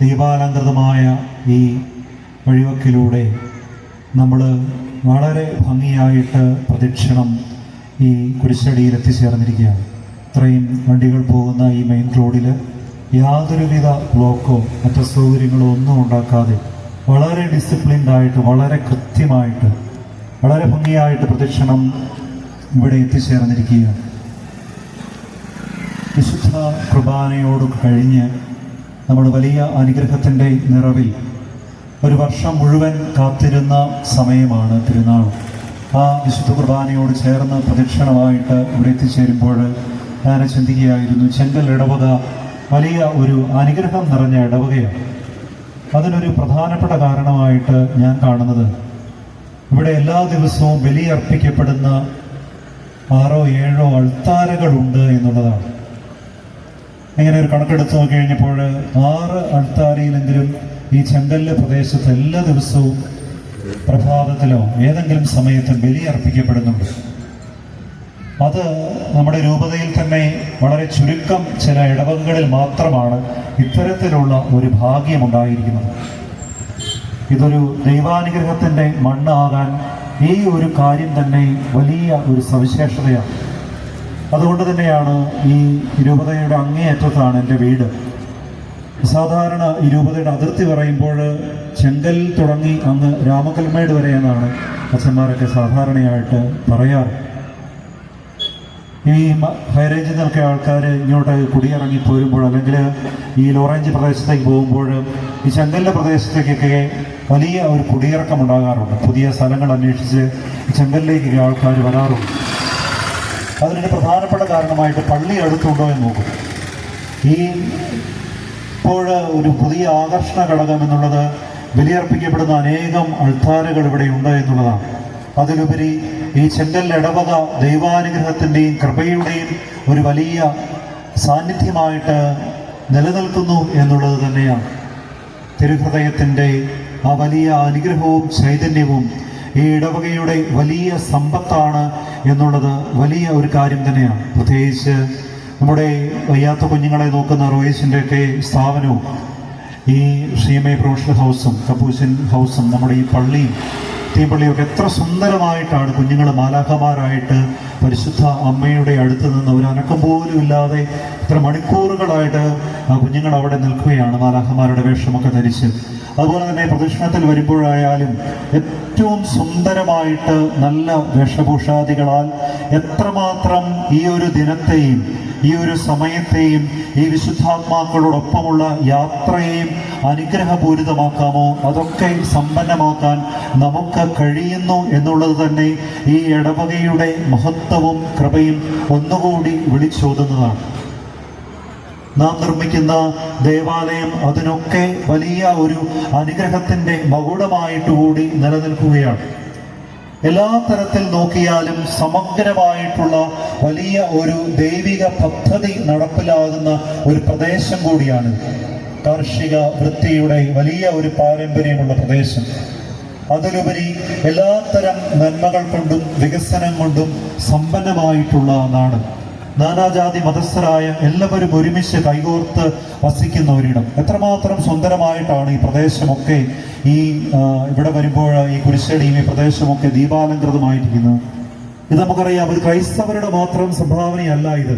ദീപാലങ്കൃതമായ ഈ വഴിവക്കിലൂടെ നമ്മൾ വളരെ ഭംഗിയായിട്ട് പ്രദക്ഷിണം ഈ കുരിശടിയിൽ എത്തിച്ചേർന്നിരിക്കുകയാണ്. ഇത്രയും വണ്ടികൾ പോകുന്ന ഈ മെയിൻ റോഡിൽ യാതൊരുവിധ ബ്ലോക്കോ മറ്റു സൗകര്യങ്ങളോ ഒന്നും ഉണ്ടാക്കാതെ വളരെ ഡിസിപ്ലിൻഡായിട്ട് വളരെ കൃത്യമായിട്ട് വളരെ ഭംഗിയായിട്ട് പ്രദക്ഷിണം ഇവിടെ എത്തിച്ചേർന്നിരിക്കുകയാണ്. വിശുദ്ധ കുർബാനയോട് കഴിഞ്ഞ് നമ്മൾ വലിയ അനുഗ്രഹത്തിന്റെ നിറവിൽ ഒരു വർഷം മുഴുവൻ കാത്തിരുന്ന സമയമാണ് തിരുനാൾ. ആ വിശുദ്ധ കുർബാനയോട് ചേർന്ന് പ്രദക്ഷിണമായിട്ട് ഇവിടെ എത്തിച്ചേരുമ്പോൾ ഞാൻ ചിന്തിക്കുകയായിരുന്നു ചെങ്കൽ ഇടവക വലിയ ഒരു അനുഗ്രഹം നിറഞ്ഞ ഇടവകയാണ്. അതിനൊരു പ്രധാനപ്പെട്ട കാരണമായിട്ട് ഞാൻ കാണുന്നത്. ഇവിടെ എല്ലാ ദിവസവും ബലിയർപ്പിക്കപ്പെടുന്ന ആറോ ഏഴോ അൾത്താരകളുണ്ട് എന്നുള്ളതാണ്. ഇങ്ങനെ ഒരു കണക്കെടുത്ത് നോക്കി കഴിഞ്ഞപ്പോൾ ആറ് അൾത്താരയിലെങ്കിലും ഈ ചെങ്കല്ല് പ്രദേശത്ത് എല്ലാ ദിവസവും പ്രഭാതത്തിലോ ഏതെങ്കിലും സമയത്ത് ബലി അർപ്പിക്കപ്പെടുന്നുണ്ട്. അത് നമ്മുടെ രൂപതയിൽ തന്നെ വളരെ ചുരുക്കം ചില ഇടവകകളിൽ മാത്രമാണ് ഇത്തരത്തിലുള്ള ഒരു ഭാഗ്യം ഉണ്ടായിരിക്കുന്നത് ഇതൊരു ദൈവാനുഗ്രഹത്തിന്റെ മണ്ണാകാൻ ഈ ഒരു കാര്യം തന്നെ വലിയ ഒരു സവിശേഷതയാണ്. അതുകൊണ്ട് തന്നെയാണ് ഈ രൂപതയുടെ അങ്ങേയറ്റത്താണ് എന്റെ വീട്. സാധാരണ ഈ രൂപതയുടെ അതിർത്തി പറയുമ്പോൾ ചെങ്കൽ തുടങ്ങി അങ്ങ് രാമകൽമേട് വരെ എന്നാണ് അച്ഛന്മാരൊക്കെ സാധാരണയായിട്ട് പറയാറ്. ഈ ഹൈറേഞ്ചിൽ നിൽക്കുന്ന ആൾക്കാർ ഇങ്ങോട്ട് കുടിയിറങ്ങി പോരുമ്പോൾ അല്ലെങ്കിൽ ഈ ലോറേഞ്ച് പ്രദേശത്തേക്ക് പോകുമ്പോൾ ഈ ചെങ്കലിന്റെ പ്രദേശത്തേക്കൊക്കെ വലിയ ഒരു കുടിയിറക്കം ഉണ്ടാകാറുണ്ട് പുതിയ സ്ഥലങ്ങൾ അന്വേഷിച്ച് ചെങ്കലിലേക്കൊക്കെ ആൾക്കാർ വരാറുണ്ട്. അതിനൊരു പ്രധാനപ്പെട്ട കാരണമായിട്ട് പള്ളി അടുത്തുണ്ടോ എന്ന് നോക്കും. ഈ ഇപ്പോൾ ഒരു പുതിയ ആകർഷണ ഘടകം എന്നുള്ളത് ബലിയർപ്പിക്കപ്പെടുന്ന അനേകം അൾത്താരകൾ ഇവിടെ ഉണ്ട് എന്നുള്ളതാണ്. അതിലുപരി ഈ ചെങ്കൽ ഇടവക ദൈവാനുഗ്രഹത്തിന്റെയും കൃപയുടെയും ഒരു വലിയ സാന്നിധ്യമായിട്ട് നിലനിൽക്കുന്നു എന്നുള്ളത് തന്നെയാണ്. തിരുഹൃദയത്തിന്റെ ആ വലിയ അനുഗ്രഹവും ചൈതന്യവും ഈ ഇടവകയുടെ വലിയ സമ്പത്താണ് എന്നുള്ളത് വലിയ ഒരു കാര്യം തന്നെയാണ്. പ്രത്യേകിച്ച് നമ്മുടെ വയ്യാത്ത കുഞ്ഞുങ്ങളെ നോക്കുന്ന റോയിസിന്റെ ഒക്കെ സ്ഥാപനവും ഈ ഷീമേ പ്രൊഫഷണൽ ഹൗസും കപ്പൂസിൻ ഹൗസും നമ്മുടെ ഈ പള്ളിയും തീപ്പള്ളിയൊക്കെ എത്ര സുന്ദരമായിട്ടാണ് കുഞ്ഞുങ്ങൾ മാലാഖമാരായിട്ട് പരിശുദ്ധ അമ്മയുടെ അടുത്ത് നിന്ന് ഒരു അനക്കം പോലും ഇല്ലാതെ ഇത്ര മണിക്കൂറുകളായിട്ട് കുഞ്ഞുങ്ങൾ അവിടെ നിൽക്കുകയാണ് മാലാഖമാരുടെ വേഷമൊക്കെ ധരിച്ച്. അതുപോലെ തന്നെ പ്രദക്ഷിണത്തിൽ വരുമ്പോഴായാലും ഏറ്റവും സുന്ദരമായിട്ട് നല്ല വേഷഭൂഷാദികളാൽ എത്രമാത്രം ഈ ഒരു ദിനത്തെയും ഈ ഒരു സമയത്തെയും ഈ വിശുദ്ധാത്മാക്കളോടൊപ്പമുള്ള യാത്രയെയും അനുഗ്രഹപൂരിതമാക്കാമോ? അതൊക്കെ സമ്പന്നമാക്കാൻ നമുക്ക് കഴിയുന്നു എന്നുള്ളത് തന്നെ ഈ ഇടവകയുടെ മഹത്വവും കൃപയും ഒന്നുകൂടി വിളിച്ചോതുന്നതാണ്. നാം നിർമ്മിക്കുന്ന ദേവാലയം അതിനൊക്കെ വലിയ ഒരു അനുഗ്രഹത്തിന്റെ മകുടമായിട്ട് കൂടി നിലനിൽക്കുകയാണ്. എല്ലാ തരത്തിൽ നോക്കിയാലും സമഗ്രമായിട്ടുള്ള വലിയ ഒരു ദൈവിക പദ്ധതി നടപ്പിലാകുന്ന ഒരു പ്രദേശം കൂടിയാണ് കാർഷിക വൃത്തിയുടെ വലിയ ഒരു പാരമ്പര്യമുള്ള പ്രദേശം. അതിലുപരി എല്ലാത്തരം നന്മകൾ കൊണ്ടും വികസനം കൊണ്ടും സമ്പന്നമായിട്ടുള്ള നാട്. നാനാജാതി മതസ്ഥരായ എല്ലാവരും ഒരുമിച്ച് കൈകോർത്ത് വസിക്കുന്ന ഒരിടം. എത്രമാത്രം സുന്ദരമായിട്ടാണ് ഈ പ്രദേശമൊക്കെ ഈ ഇവിടെ വരുമ്പോൾ ഈ കുരിശടിയും ഈ പ്രദേശമൊക്കെ ദീപാലങ്കൃതമായിരിക്കുന്നത് ഇത് നമുക്കറിയാം ഒരു ക്രൈസ്തവരുടെ മാത്രം സംഭാവനയല്ല ഇത്.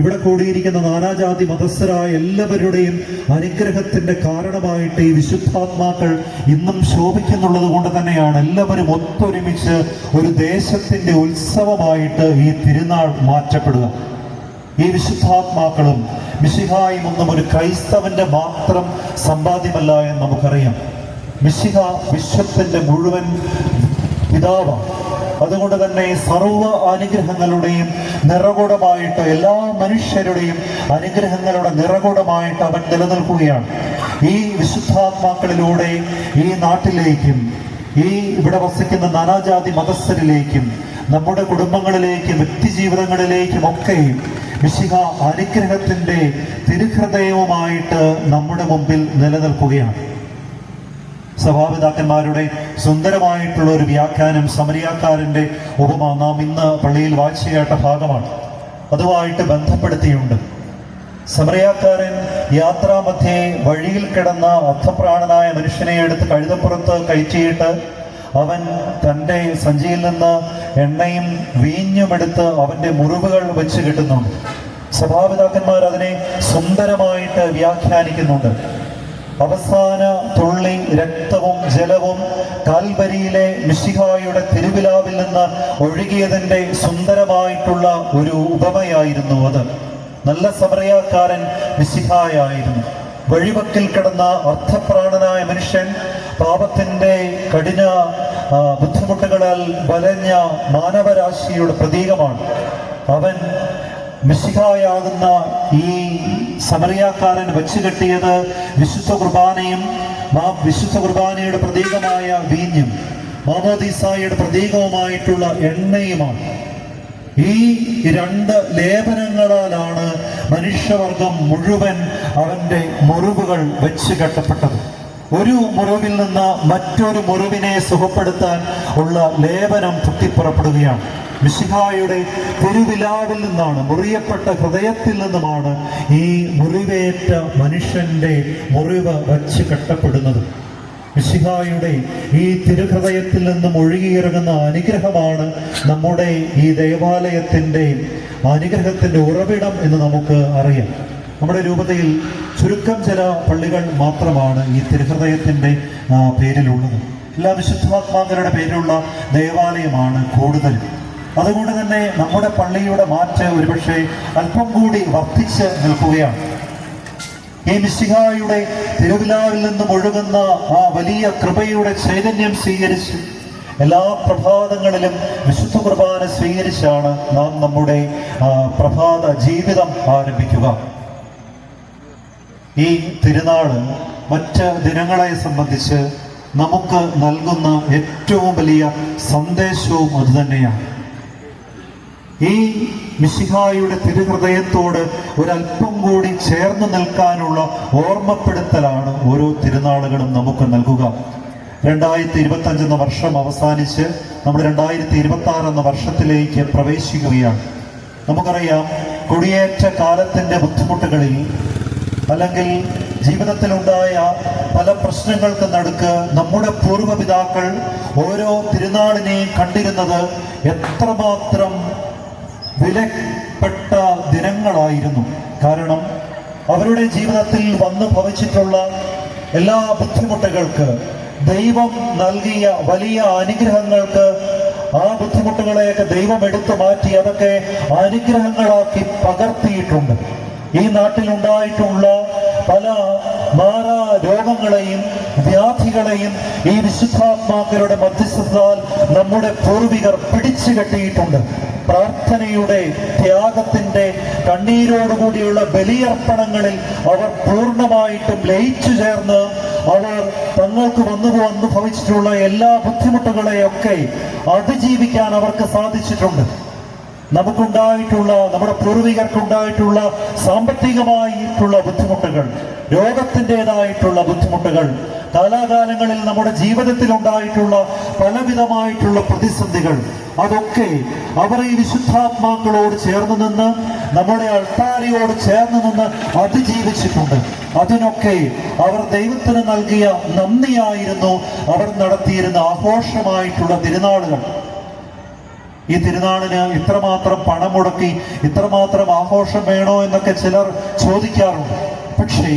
ഇവിടെ കൂടിയിരിക്കുന്ന നാനാജാതി മതസ്ഥരായ എല്ലാവരുടെയും അനുഗ്രഹത്തിന്റെ കാരണമായിട്ട് ഈ വിശുദ്ധാത്മാക്കൾ ഇന്നും ശോഭിക്കുന്നുള്ളത് കൊണ്ട് തന്നെയാണ് എല്ലാവരും ഒത്തൊരുമിച്ച് ഒരു ദേശത്തിന്റെ ഉത്സവമായിട്ട് ഈ തിരുനാൾ മാറ്റപ്പെടുക. ഈ വിശുദ്ധാത്മാക്കളും മിശിഹായും ഒന്നും ഒരു ക്രൈസ്തവന്റെ മാത്രം സമ്പാദ്യമല്ല എന്ന് നമുക്കറിയാം. മിശിഹ വിശ്വത്തിന്റെ മുഴുവൻ പിതാവാണ്. അതുകൊണ്ട് തന്നെ സർവ അനുഗ്രഹങ്ങളുടെയും നിറകുടമായിട്ട് എല്ലാ മനുഷ്യരുടെയും അനുഗ്രഹങ്ങളുടെ നിറകുടമായിട്ട് അവൻ നിലനിൽക്കുകയാണ്. ഈ വിശുദ്ധാത്മാക്കളിലൂടെ ഈ നാട്ടിലേക്കും ഈ ഇവിടെ വസിക്കുന്ന നാനാജാതി മതസ്ഥരിലേക്കും നമ്മുടെ കുടുംബങ്ങളിലേക്കും വ്യക്തിജീവിതങ്ങളിലേക്കും ഒക്കെ വിശിക അനുഗ്രഹത്തിന്റെ തിരുഹൃദയവുമായിട്ട് നമ്മുടെ മുമ്പിൽ നിലനിൽക്കുകയാണ്. സഭാപിതാക്കന്മാരുടെ സുന്ദരമായിട്ടുള്ള ഒരു വ്യാഖ്യാനം സമരിയാക്കാരന്റെ ഉപമ നാം ഇന്ന് പള്ളിയിൽ വായിച്ചു കേട്ട ഭാഗമാണ്. അതുമായിട്ട് ബന്ധപ്പെടുത്തിയുണ്ട്. സമരയാക്കാരൻ യാത്രാമധ്യേ വഴിയിൽ കിടന്ന അർത്ഥപ്രാണനായ മനുഷ്യനെ എടുത്ത് കഴുതപ്പുറത്ത് കയറ്റിയിട്ട് അവൻ തന്റെ സഞ്ചിയിൽ നിന്ന് എണ്ണയും വീഞ്ഞുമെടുത്ത് അവന്റെ മുറിവുകൾ വെച്ച് കിട്ടുന്നുണ്ട് സഭാപിതാക്കന്മാർ അതിനെ സുന്ദരമായിട്ട് വ്യാഖ്യാനിക്കുന്നുണ്ട്. അവസാന തുള്ളി രക്തവും ജലവും കാൽവരിയിലെ മിഷിഹായുടെ തിരുവിലാവിൽ നിന്ന് ഒഴുകിയതിന്റെ സുന്ദരമായിട്ടുള്ള ഒരു ഉപമയായിരുന്നു അത്. നല്ല സമറയാക്കാരൻ മിശിഹായായിരുന്നു. വഴിവക്കിൽ കിടന്ന അർത്ഥപ്രാണനായ മനുഷ്യൻ പാപത്തിന്റെ കഠിന ബുദ്ധിമുട്ടുകളാൽ വലഞ്ഞ മാനവരാശിയുടെ പ്രതീകമാണ്. അവൻ മിശിഹായാകുന്ന ഈ സമറിയാക്കാരൻ വെച്ച് കെട്ടിയത് വിശുദ്ധ കുർബാനയും മാ വിശുദ്ധ കുർബാനയുടെ പ്രതീകമായ വീഞ്ഞും മാമോദീസായുടെ പ്രതീകവുമായിട്ടുള്ള എണ്ണയുമാണ്. ഈ രണ്ട് ലേപനങ്ങളാലാണ് മനുഷ്യവർഗം മുഴുവൻ അവന്റെ മുറിവുകൾ വെച്ച് കെട്ടപ്പെട്ടത്. ഒരു മുറിവിൽ നിന്ന് മറ്റൊരു മുറിവിനെ സുഖപ്പെടുത്താൻ ഉള്ള ലേപനം പൊട്ടിപ്പുറപ്പെടുകയാണ്. മിശിഹായുടെ തിരുവിലാവിൽ നിന്നാണ് മുറിയപ്പെട്ട ഹൃദയത്തിൽ നിന്നുമാണ് ഈ മുറിവേറ്റ മനുഷ്യന്റെ മുറിവ് വച്ച് കെട്ടപ്പെടുന്നത്. മിശിഹായുടെ ഈ തിരുഹൃദയത്തിൽ നിന്നും ഒഴുകിയിറങ്ങുന്ന അനുഗ്രഹമാണ് നമ്മുടെ ഈ ദേവാലയത്തിന്റെ അനുഗ്രഹത്തിന്റെ ഉറവിടം എന്ന് നമുക്ക് അറിയാം. നമ്മുടെ രൂപതയിൽ ചുരുക്കം ചില പള്ളികൾ മാത്രമാണ് ഈ തിരുഹൃദയത്തിന്റെ പേരിലുള്ളത്. എല്ലാ വിശുദ്ധാത്മാക്കളുടെ പേരിലുള്ള ദേവാലയമാണ് കൂടുതൽ. അതുകൊണ്ട് തന്നെ നമ്മുടെ പള്ളിയുടെ മാറ്റ് ഒരുപക്ഷെ അല്പം കൂടി വർദ്ധിച്ച് നിൽക്കുകയാണ്. ഈ മിശിഹായുടെ തിരുവിലാവിൽ നിന്നും ഒഴുകുന്ന ആ വലിയ കൃപയുടെ ചൈതന്യം സ്വീകരിച്ച് എല്ലാ പ്രഭാതങ്ങളിലും വിശുദ്ധ കുർബാന സ്വീകരിച്ചാണ് നാം നമ്മുടെ പ്രഭാത ജീവിതം ആരംഭിക്കുക. ഈ തിരുനാൾ മറ്റ് ദിനങ്ങളെ സംബന്ധിച്ച് നമുക്ക് നൽകുന്ന ഏറ്റവും വലിയ സന്ദേശവും അതുതന്നെയാണ് ഈ മിശിഹായുടെ തിരുഹൃദയത്തോട് ഒരല്പം കൂടി ചേർന്ന് നിൽക്കാനുള്ള ഓർമ്മപ്പെടുത്തലാണ് ഓരോ തിരുനാളുകളും നമുക്ക് നൽകുക. രണ്ടായിരത്തി ഇരുപത്തി എന്ന വർഷം അവസാനിച്ച് നമ്മൾ രണ്ടായിരത്തി ഇരുപത്തി ആറ് എന്ന വർഷത്തിലേക്ക് പ്രവേശിക്കുകയാണ്. നമുക്കറിയാം കുടിയേറ്റ കാലത്തിന്റെ ബുദ്ധിമുട്ടുകളിൽ അല്ലെങ്കിൽ ജീവിതത്തിലുണ്ടായ പല പ്രശ്നങ്ങൾക്ക് നടുക്ക് നമ്മുടെ പൂർവപിതാക്കൾ ഓരോ തിരുനാളിനെയും കണ്ടിരുന്നത് എത്രമാത്രം വിലപ്പെട്ട ദിനങ്ങളായിരുന്നു. കാരണം അവരുടെ ജീവിതത്തിൽ വന്നു ഭവിച്ചിട്ടുള്ള എല്ലാ ബുദ്ധിമുട്ടുകൾക്ക് ദൈവം നൽകിയ വലിയ അനുഗ്രഹങ്ങൾക്ക് ആ ബുദ്ധിമുട്ടുകളെയൊക്കെ ദൈവം എടുത്തു മാറ്റി അതൊക്കെ അനുഗ്രഹങ്ങളാക്കി പകർത്തിയിട്ടുണ്ട്. ഈ നാട്ടിലുണ്ടായിട്ടുള്ള പല മാറാ രോഗങ്ങളെയും വ്യാധികളെയും ഈ വിശുദ്ധാത്മാക്കളുടെ മധ്യസ്ഥത്താൽ നമ്മുടെ പൂർവികർ പിടിച്ചു കെട്ടിയിട്ടുണ്ട്. പ്രാർത്ഥനയുടെ ത്യാഗത്തിന്റെ കണ്ണീരോടുകൂടിയുള്ള ബലിയർപ്പണങ്ങളിൽ അവർ പൂർണമായിട്ടും ലയിച്ചു ചേർന്ന് അവർ തങ്ങൾക്ക് വന്നു അനുഭവിച്ചിട്ടുള്ള ഭവിച്ചിട്ടുള്ള എല്ലാ ബുദ്ധിമുട്ടുകളെയൊക്കെ അതിജീവിക്കാൻ അവർക്ക് സാധിച്ചിട്ടുണ്ട്. നമുക്കുണ്ടായിട്ടുള്ള നമ്മുടെ പൂർവികർക്കുണ്ടായിട്ടുള്ള സാമ്പത്തികമായിട്ടുള്ള ബുദ്ധിമുട്ടുകൾ രോഗത്തിന്റെതായിട്ടുള്ള ബുദ്ധിമുട്ടുകൾ കാലാകാലങ്ങളിൽ നമ്മുടെ ജീവിതത്തിൽ ഉണ്ടായിട്ടുള്ള പലവിധമായിട്ടുള്ള പ്രതിസന്ധികൾ അതൊക്കെ അവർ ഈ വിശുദ്ധാത്മാക്കളോട് ചേർന്ന് നിന്ന് നമ്മുടെ അൾത്താരയോട് ചേർന്ന് നിന്ന് അതിജീവിച്ചിട്ടുണ്ട്. അതിനൊക്കെ അവർ ദൈവത്തിന് നൽകിയ നന്ദിയായിരുന്നു. അവർ നടത്തിയിരുന്ന ആഘോഷമായിട്ടുള്ള തിരുനാളുകൾ. ഈ തിരുനാളിന് ഇത്രമാത്രം പണം മുടക്കി ഇത്രമാത്രം ആഘോഷം വേണോ എന്നൊക്കെ ചിലർ ചോദിക്കാറുണ്ട്. പക്ഷേ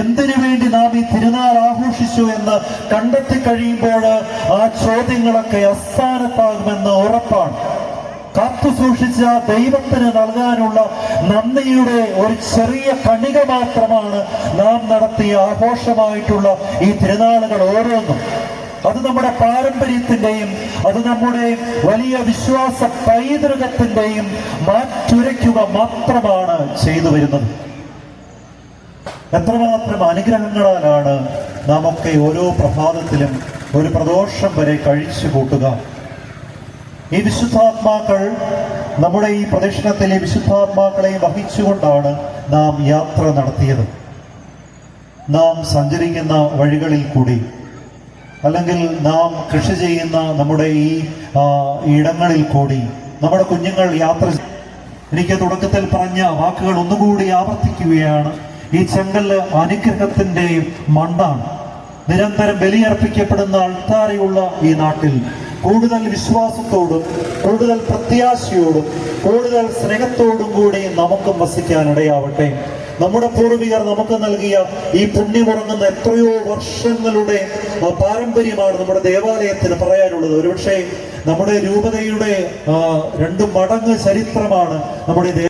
എന്തിനു വേണ്ടി നാം ഈ തിരുനാൾ ആഘോഷിച്ചു എന്ന് കണ്ടെത്തി കഴിയുമ്പോൾ ആ ചോദ്യങ്ങളൊക്കെ അസ്ഥാനത്താകുമെന്ന് ഉറപ്പാണ്. കാത്തു സൂക്ഷിച്ച ദൈവത്തിന് നൽകാനുള്ള നന്ദിയുടെ ഒരു ചെറിയ കണിക മാത്രമാണ് നാം നടത്തിയ ആഘോഷമായിട്ടുള്ള ഈ തിരുനാളുകൾ ഓരോന്നും. അത് നമ്മുടെ പാരമ്പര്യത്തിന്റെയും അത് നമ്മുടെ വലിയ വിശ്വാസ പൈതൃകത്തിന്റെയും മാറ്റുരയ്ക്കുക മാത്രമാണ് ചെയ്തു വരുന്നത്. എത്രമാത്രം അനുഗ്രഹങ്ങളാലാണ് നാം ഒക്കെ ഓരോ പ്രഭാതത്തിലും ഒരു പ്രദോഷം വരെ കഴിച്ചു കൂട്ടുക. ഈ വിശുദ്ധാത്മാക്കൾ നമ്മുടെ ഈ പ്രദക്ഷിണത്തിലെ വിശുദ്ധാത്മാക്കളെ വഹിച്ചുകൊണ്ടാണ് നാം യാത്ര നടത്തിയത്. നാം സഞ്ചരിക്കുന്ന വഴികളിൽ കൂടി അല്ലെങ്കിൽ നാം കൃഷി ചെയ്യുന്ന നമ്മുടെ ഈ ഇടങ്ങളിൽ കൂടി നമ്മുടെ കുഞ്ഞുങ്ങൾ യാത്ര എനിക്ക് തുടക്കത്തിൽ പറഞ്ഞ വാക്കുകൾ ഒന്നുകൂടി ആവർത്തിക്കുകയാണ്. ഈ ചെങ്കല്ല് അനുഗ്രഹത്തിന്റെ മണ്ണാണ് നിരന്തരം ബലിയർപ്പിക്കപ്പെടുന്ന അൾത്താരയുള്ള ഈ നാട്ടിൽ കൂടുതൽ വിശ്വാസത്തോടും കൂടുതൽ പ്രത്യാശയോടും കൂടുതൽ സ്നേഹത്തോടും കൂടി നമുക്കും വസിക്കാൻ ഇടയാവട്ടെ. നമ്മുടെ പൂർവികർ നമുക്ക് നൽകിയ ഈ പുണ്യമുറങ്ങുന്ന എത്രയോ വർഷങ്ങളുടെ പാരമ്പര്യമാണ് നമ്മുടെ ദേവാലയത്തിന് പറയാനുള്ളത്. ഒരുപക്ഷെ നമ്മുടെ രൂപതയുടെ രണ്ട് മടങ്ങ് ചരിത്രമാണ് നമ്മുടെ